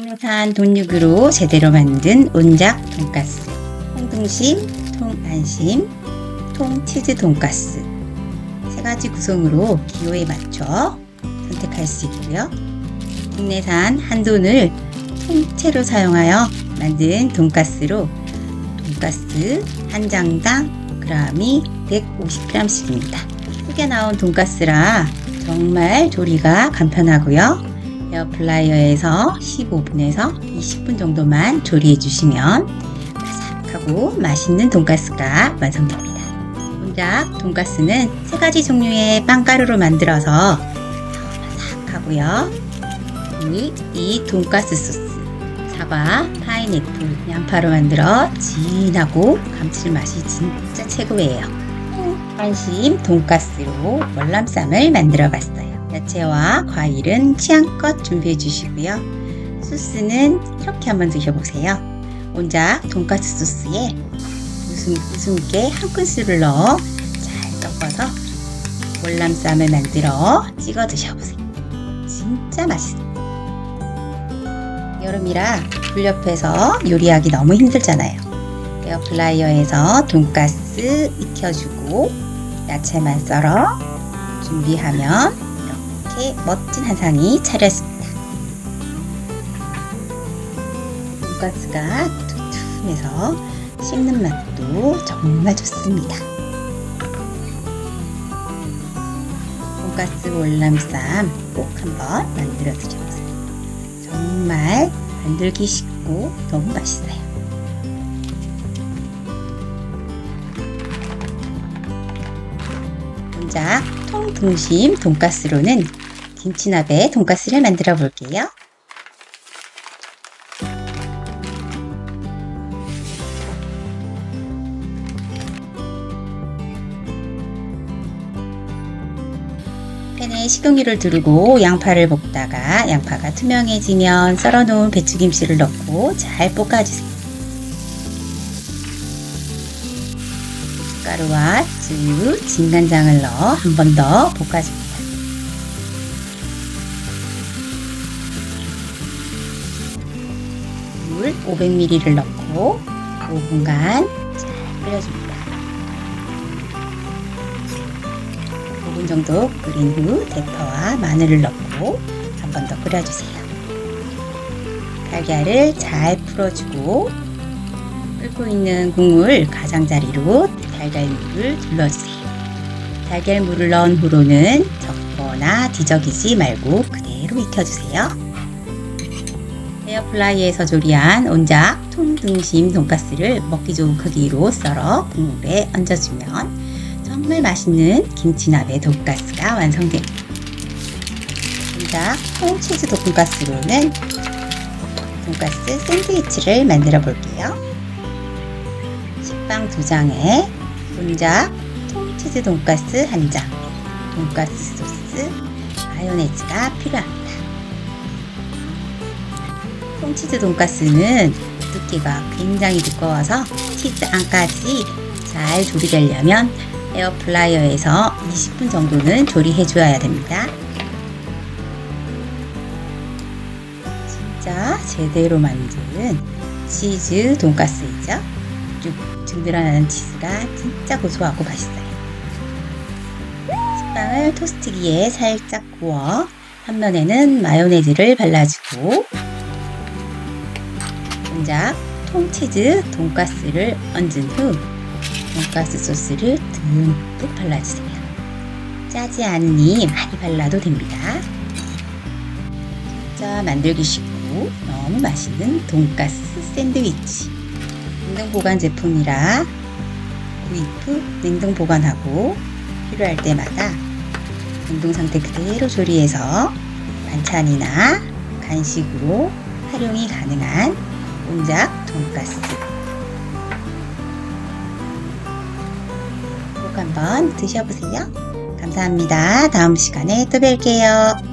국내산 돈육으로 제대로 만든 온작 돈가스, 홍등심, 통안심, 통치즈 돈가스 세 가지 구성으로 기호에 맞춰 선택할 수 있고요. 국내산 한돈을 통째로 사용하여 만든 돈가스로 돈가스 한 장당 g이 150g씩입니다. 크게 나온 돈가스라 정말 조리가 간편하고요. 에어플라이어에서 15분에서 20분 정도만 조리해 주시면 바삭하고 맛있는 돈가스가 완성됩니다. 혼작 돈가스는 세 가지 종류의 빵가루로 만들어서 더 바삭하고요. 이, 이 돈가스 소스 사과, 파인애플, 양파로 만들어 진하고 감칠맛이 진짜 최고예요. 안심 돈가스로 월남쌈을 만들어 봤어요. 야채와 과일은 취향껏 준비해 주시고요. 소스는 이렇게 한번 드셔보세요. 온작 돈가스 소스에 웃음, 웃음깨 한 큰술을 넣어 잘 섞어서 월남쌈을 만들어 찍어 드셔보세요. 진짜 맛있어요. 여름이라 불 옆에서 요리하기 너무 힘들잖아요. 에어플라이어에서 돈가스 익혀주고 야채만 썰어 준비하면 이렇게 멋진 한상이 차렸습니다. 돈가스가 두툼해서 씹는 맛도 정말 좋습니다. 돈가스 월남쌈 꼭 한번 만들어 드셔보세요. 정말 만들기 쉽고 너무 맛있어요. 혼자 통등심 돈가스로는 김치鍋 돈가스를 만들어 볼게요. 팬에 식용유를 두르고 양파를 볶다가 양파가 투명해지면 썰어놓은 배추김치를 넣고 잘 볶아주세요. 가루와 쭉 진간장을 넣어 한 번 더 볶아줍니다. 물 500ml를 넣고 5분간 잘 끓여줍니다. 5분 정도 끓인 후 대파와 마늘을 넣고 한 번 더 끓여주세요. 달걀을 잘 풀어주고 끓고 있는 국물 가장자리로 달걀물을 둘러주세요. 달걀물을 넣은 후로는 적거나 뒤적이지 말고 그대로 익혀주세요. 에어플라이에서 조리한 온작 통등심 돈가스를 먹기 좋은 크기로 썰어 국물에 얹어주면 정말 맛있는 김치鍋 돈가스가 완성됩니다. 온작 통치즈 돈가스로는 돈가스 샌드위치를 만들어 볼게요. 식빵 두 장에 혼작 통치즈 돈가스 한 장, 돈가스 소스, 마요네즈가 필요합니다. 통치즈 돈가스는 두께가 굉장히 두꺼워서 치즈 안까지 잘 조리되려면 에어플라이어에서 20분 정도는 조리해 줘야 됩니다. 진짜 제대로 만든 치즈 돈가스이죠. 쭉쭉 늘어나는 치즈가 진짜 고소하고 맛있어요. 식빵을 토스트기에 살짝 구워 한 면에는 마요네즈를 발라주고 혼자 통치즈 돈가스를 얹은 후 돈가스 소스를 듬뿍 발라주세요. 짜지 않으니 많이 발라도 됩니다. 진짜 만들기 쉽고 너무 맛있는 돈가스 샌드위치. 냉동 보관 제품이라 구입 후 냉동 보관하고 필요할 때마다 냉동 상태 그대로 조리해서 반찬이나 간식으로 활용이 가능한 온작 돈가스. 꼭 한번 드셔보세요. 감사합니다. 다음 시간에 또 뵐게요.